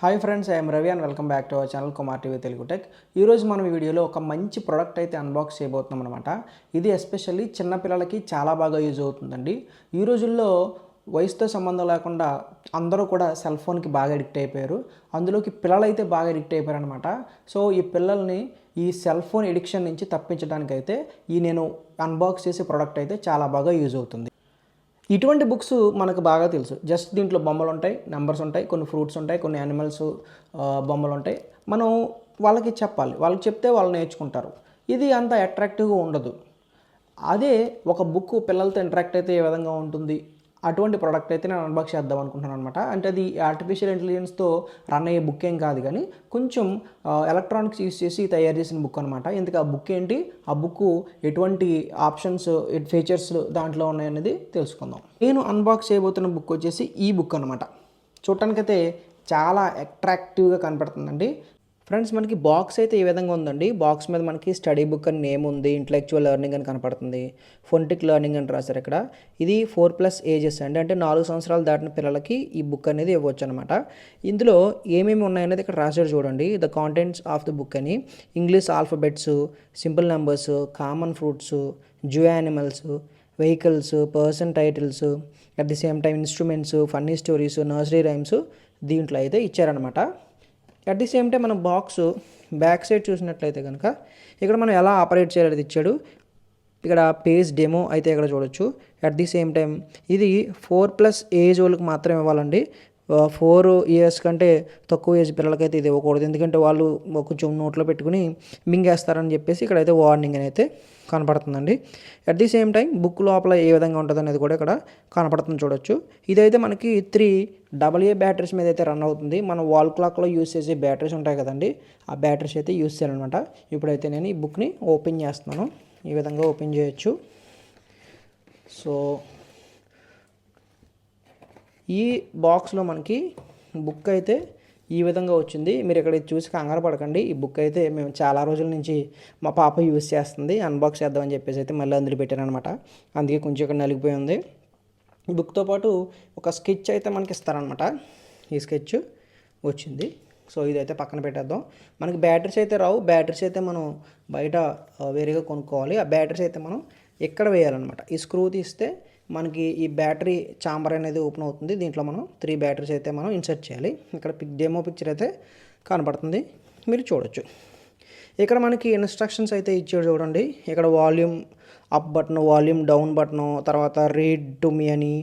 Hi friends I'm Ravi and welcome back to our channel Kumar TV Telugu tech ఈరోజు మనం ఈ వీడియోలో ఒక మంచి ప్రోడక్ట్ అయితే అన్బాక్స్ చేయబోతున్నాం అనమాట ఇది ఎస్పెషల్లీ చిన్నపిల్లలకి చాలా బాగా యూజ్ అవుతుందండి. ఈ రోజుల్లో వయసుతో సంబంధం లేకుండా అందరూ కూడా సెల్ ఫోన్కి బాగా అడిక్ట్ అయిపోయారు. అందులోకి పిల్లలైతే బాగా అడిక్ట్ అయిపోయారు అనమాట సో ఈ పిల్లల్ని ఈ సెల్ ఫోన్ ఎడిక్షన్ నుంచి తప్పించడానికైతే ఈ నేను అన్బాక్స్ చేసే ప్రోడక్ట్ అయితే చాలా బాగా యూజ్ అవుతుంది. ఇటువంటి బుక్స్ మనకు బాగా తెలుసు. జస్ట్ దీంట్లో బొమ్మలు ఉంటాయి నెంబర్స్ ఉంటాయి కొన్ని ఫ్రూట్స్ ఉంటాయి కొన్ని యానిమల్స్ బొమ్మలు ఉంటాయి. మనం వాళ్ళకి చెప్పాలి. వాళ్ళకి చెప్తే వాళ్ళు నేర్చుకుంటారు. ఇది అంత అట్రాక్టివ్గా ఉండదు. అదే ఒక బుక్ పిల్లలతో ఇంటరాక్ట్ అయితే ఏ విధంగా ఉంటుంది? అటువంటి ప్రోడక్ట్ అయితే నేను అన్బాక్స్ చేద్దాం అనుకుంటున్నాను అనమాట అంటే అది ఆర్టిఫిషియల్ ఇంటెలిజెన్స్తో రన్ అయ్యే బుక్ ఏం కాదు కానీ కొంచెం ఎలక్ట్రానిక్స్ యూస్ చేసి తయారు చేసిన బుక్ అనమాట ఎందుకు ఆ బుక్ ఏంటి? ఆ బుక్ ఎటువంటి ఆప్షన్స్ ఫీచర్స్ దాంట్లో ఉన్నాయనేది తెలుసుకుందాం. నేను అన్బాక్స్ చేయబోతున్న బుక్ వచ్చేసి ఈ బుక్ అనమాట చూడటానికైతే చాలా అట్రాక్టివ్గా కనపడుతుందండి. ఫ్రెండ్స్ మనకి బాక్స్ అయితే ఈ విధంగా ఉందండి? బాక్స్ మీద మనకి స్టడీ బుక్ అని నేమ్ ఉంది ఇంటలెక్చువల్ లెర్నింగ్ అని కనపడుతుంది ఫొంటిక్ లెర్నింగ్ అని రాశారు ఇక్కడ. ఇది ఫోర్ ప్లస్ ఏజెస్ అండి. అంటే నాలుగు సంవత్సరాలు దాటిన పిల్లలకి ఈ బుక్ అనేది ఇవ్వచ్చు అనమాట ఇందులో ఏమేమి ఉన్నాయనేది ఇక్కడ రాశారు చూడండి. The contents of the book అని English alphabets simple numbers common fruits zoo animals vehicles person titles at the same time instruments funny stories nursery rhymes దీంట్లో అయితే ఇచ్చారనమాట అట్ ది సేమ్ టైం మనం బాక్స్ బ్యాక్ సైడ్ చూసినట్లయితే కనుక ఇక్కడ మనం ఎలా ఆపరేట్ చేయాలి ఇచ్చాడు. ఇక్కడ పేజ్ డెమో అయితే ఇక్కడ చూడొచ్చు. అట్ ది సేమ్ టైం ఇది ఫోర్ ప్లస్ ఏజ్ వాళ్ళకి మాత్రమే ఇవ్వాలండి. ఫోర్ ఇయర్స్ కంటే తక్కువ ఏజ్ పిల్లలకైతే ఇది ఇవ్వకూడదు. ఎందుకంటే వాళ్ళు కొంచెం నోట్లో పెట్టుకుని మింగేస్తారని చెప్పేసి ఇక్కడైతే వార్నింగ్ అని అయితే కనపడుతుందండి. At the same time book లోపల ఏ విధంగా ఉంటుంది అనేది కూడా ఇక్కడ కనపడుతుంది చూడొచ్చు. ఇదైతే మనకి త్రీ డబల్ ఏ బ్యాటరీస్ మీద అయితే రన్ అవుతుంది. మనం వాల్ క్లాక్లో యూస్ చేసే బ్యాటరీస్ ఉంటాయి కదండి. ఆ బ్యాటరీస్ అయితే యూస్ చేయాలన్నమాట. ఇప్పుడైతే నేను ఈ బుక్ని ఓపెన్ చేస్తున్నాను. ఈ విధంగా ఓపెన్ చేయొచ్చు. సో ఈ బాక్స్లో మనకి బుక్ అయితే ఈ విధంగా వచ్చింది. మీరు ఇక్కడ చూసి కంగారు పడకండి. ఈ బుక్ అయితే మేము చాలా రోజుల నుంచి మా పాప యూస్ చేస్తుంది. అన్బాక్స్ చేద్దామని చెప్పేసి అయితే మళ్ళీ అందులో పెట్టాను అనమాట అందుకే కొంచెం ఇక్కడ నలిగిపోయి ఉంది. ఈ బుక్తో పాటు ఒక స్కెచ్ అయితే మనకి ఇస్తారనమాట ఈ స్కెచ్ వచ్చింది. సో ఇదైతే పక్కన పెట్టేద్దాం. మనకి బ్యాటరీస్ అయితే రావు. బ్యాటరీస్ అయితే మనం బయట వేరేగా కొనుక్కోవాలి. ఆ బ్యాటరీస్ అయితే మనం ఎక్కడ వేయాలన్నమాట. ఈ స్క్రూ తీస్తే మనకి ఈ బ్యాటరీ చాంబర్ అనేది ఓపెన్ అవుతుంది. దీంట్లో మనం త్రీ బ్యాటరీస్ అయితే మనం ఇన్సర్ట్ చేయాలి. ఇక్కడ పిక్ డెమో పిక్చర్ అయితే కనపడుతుంది. మీరు చూడొచ్చు. ఇక్కడ మనకి ఇన్స్ట్రక్షన్స్ అయితే ఇచ్చాడు చూడండి. ఇక్కడ volume up button volume down button తర్వాత రీడ్ టు మీ అని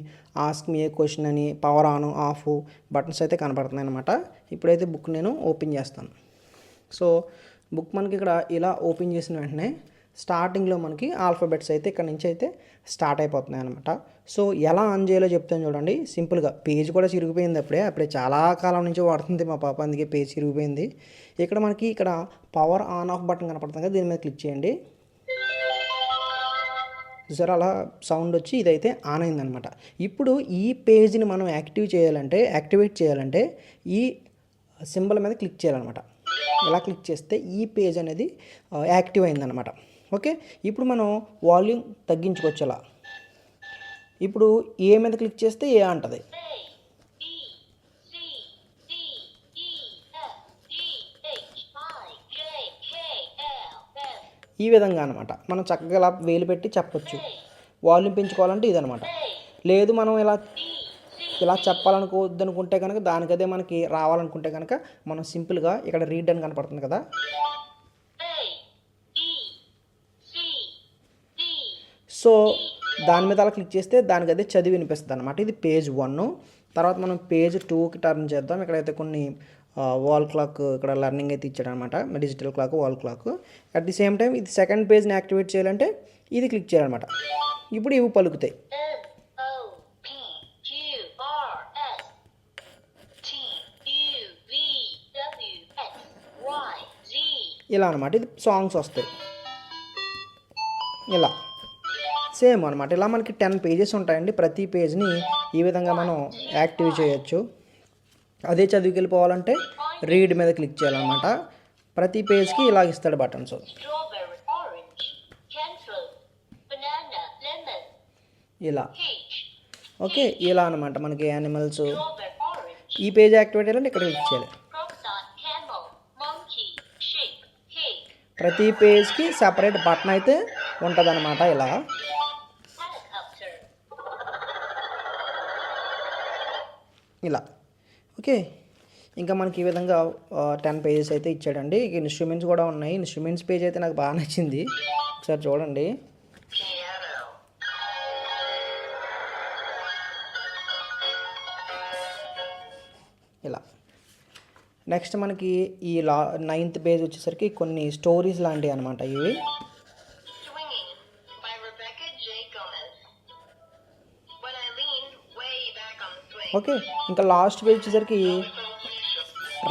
ఆస్క్ మీ ఏ క్వశ్చన్ అని పవర్ ఆన్ ఆఫ్ బటన్స్ అయితే కనపడుతున్నాయి అనమాట ఇప్పుడైతే బుక్ నేను ఓపెన్ చేస్తాను. సో బుక్ మనకి ఇక్కడ ఇలా ఓపెన్ చేసిన వెంటనే స్టార్టింగ్లో మనకి ఆల్ఫాబెట్స్ అయితే ఇక్కడ నుంచి అయితే స్టార్ట్ అయిపోతున్నాయి అనమాట సో ఎలా ఆన్ చేయాలో చెప్తాను చూడండి. సింపుల్గా పేజ్ కూడా చిరిగిపోయింది అప్పుడే. అప్పుడే చాలా కాలం నుంచి వాడుతుంది మా పాప. అందుకే పేజ్ చిరిగిపోయింది. ఇక్కడ మనకి ఇక్కడ పవర్ ఆన్ ఆఫ్ బటన్ కనపడుతుంది కదా దీని మీద క్లిక్ చేయండి. సార్ అలా సౌండ్ వచ్చి ఇదైతే ఆన్ అయిందనమాట ఇప్పుడు ఈ పేజ్ని మనం యాక్టివ్ చేయాలంటే యాక్టివేట్ చేయాలంటే ఈ సింబల్ మీద క్లిక్ చేయాలన్నమాట. ఇలా క్లిక్ చేస్తే ఈ పేజ్ అనేది యాక్టివ్ అయిందనమాట ఓకే? ఇప్పుడు మనం వాల్యూమ్ తగ్గించుకోవచ్చు అలా ఇప్పుడు ఏ మీద క్లిక్ చేస్తే ఏ అంటది? ఈ విధంగా అనమాట మనం చక్కగా ఇలా వేలు పెట్టి చెప్పొచ్చు. వాల్యూమ్ పెంచుకోవాలంటే ఇదనమాట లేదు మనం ఇలా ఇలా చెప్పాలనుకోవద్దనుకుంటే కనుక దానికదే మనకి రావాలనుకుంటే కనుక మనం సింపుల్గా ఇక్కడ రీడ్ అని కనపడుతుంది కదా? సో దాని మీద అలా క్లిక్ చేస్తే దానికి అదే చదివి వినిపిస్తుంది అనమాట ఇది పేజ్ వన్ తర్వాత మనం పేజ్ టూకి టర్న్ చేద్దాం. ఇక్కడైతే కొన్ని వాల్ క్లాక్ ఇక్కడ లెర్నింగ్ అయితే ఇచ్చాడు అనమాట digital clock wall clock at the same time ఇది సెకండ్ పేజ్ని యాక్టివేట్ చేయాలంటే ఇది క్లిక్ చేయాలన్నమాట. ఇప్పుడు ఇవి పలుకుతాయి. ఇలా అనమాట ఇది సాంగ్స్ వస్తాయి. ఇలా. సేమ్ అనమాట ఇలా మనకి టెన్ పేజెస్ ఉంటాయండి. ప్రతి పేజ్ని ఈ విధంగా మనం యాక్టివ్ చేయొచ్చు. అదే చదివికి వెళ్ళిపోవాలంటే రీడ్ మీద క్లిక్ చేయాలన్నమాట. ప్రతి పేజ్కి ఇలా ఇస్తాడు బటన్స్ ఇలా. ఓకే ఇలా అనమాట మనకి యానిమల్స్ ఈ పేజ్ యాక్టివేట్ అయ్యాలంటే ఇక్కడ క్లిక్ చేయాలి. ప్రతి పేజ్కి సపరేట్ బటన్ అయితే ఉంటుందన్నమాట ఇలా. ఇలా. ఓకే. ఇంకా మనకి ఈ విధంగా టెన్ పేజెస్ అయితే ఇచ్చాడండి. ఇక ఇన్స్ట్రుమెంట్స్ కూడా ఉన్నాయి. ఇన్స్ట్రుమెంట్స్ పేజ్ అయితే నాకు బాగా నచ్చింది. ఒకసారి చూడండి. ఇలా. నెక్స్ట్ మనకి ఈ లా నైన్త్ పేజ్ వచ్చేసరికి కొన్ని స్టోరీస్ లాంటివి అనమాట ఇవి. ఓకే ఇంకా లాస్ట్ పేజ్ వచ్చేసరికి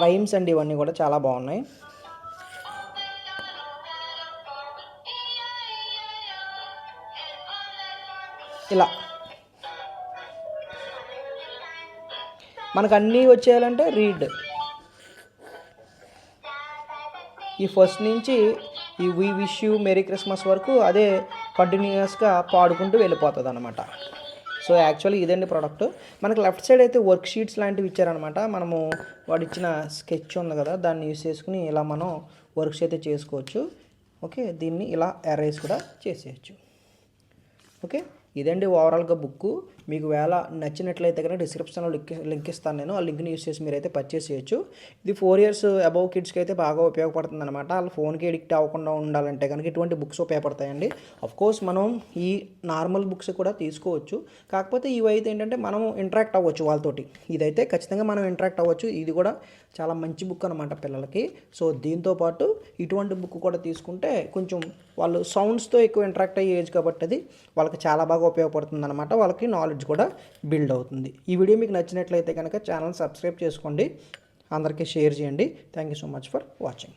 రైమ్స్ అండి ఇవన్నీ కూడా చాలా బాగున్నాయి. ఇలా. మనకు అన్నీ వచ్చేయాలంటే రీడ్ ఈ ఫస్ట్ నుంచి ఈ we wish you merry Christmas వరకు అదే కంటిన్యూస్గా పాడుకుంటూ వెళ్ళిపోతుంది అనమాట సో యాక్చువల్లీ ఇదండి ప్రోడక్ట్ మనకి లెఫ్ట్ సైడ్ అయితే వర్క్ షీట్స్ లాంటివి ఇచ్చారనమాట మనము వాడు ఇచ్చిన స్కెచ్ ఉంది కదా దాన్ని యూస్ చేసుకుని ఇలా మనం వర్క్స్ అయితే చేసుకోవచ్చు. ఓకే దీన్ని ఇలా ఎరేజ్ కూడా చేసేయచ్చు. ఓకే ఇదండి ఓవరాల్గా బుక్ మీకు వేళ నచ్చినట్లయితే కనుక డిస్క్రిప్షన్లో లింక్ లింక్ ఇస్తాను నేను. ఆ లింక్ని యూస్ చేసి మీరైతే పర్చేస్ చేయొచ్చు. ఇది ఫోర్ ఇయర్స్ అబౌవ్ కిడ్స్కి అయితే బాగా ఉపయోగపడుతుంది అనమాట వాళ్ళు ఫోన్కి ఎడిక్ట్ అవ్వకుండా ఉండాలంటే కనుక ఇటువంటి బుక్స్ ఉపయోగపడతాయండి అఫ్ కోర్స్ మనం ఈ నార్మల్ బుక్స్ కూడా తీసుకోవచ్చు. కాకపోతే ఇవైతే ఏంటంటే మనం ఇంటరాక్ట్ అవ్వచ్చు వాళ్ళతోటి. ఇదైతే ఖచ్చితంగా మనం ఇంటరాక్ట్ అవ్వచ్చు. ఇది కూడా చాలా మంచి బుక్ అనమాట పిల్లలకి. సో దీంతో పాటు ఇటువంటి బుక్ కూడా తీసుకుంటే కొంచెం వాళ్ళు సౌండ్స్తో ఎక్కువ ఇంటరాక్ట్ అయ్యే ఏజ్ కాబట్టి అది వాళ్ళకి చాలా బాగా ఉపయోగపడుతుంది అనమాట వాళ్ళకి నాలెడ్జ్ కూడా బిల్డ్ అవుతుంది. ఈ వీడియో మీకు నచ్చినట్లయితే కనుక ఛానల్ సబ్స్క్రైబ్ చేసుకోండి. అందరికీ షేర్ చేయండి. Thank you so much for watching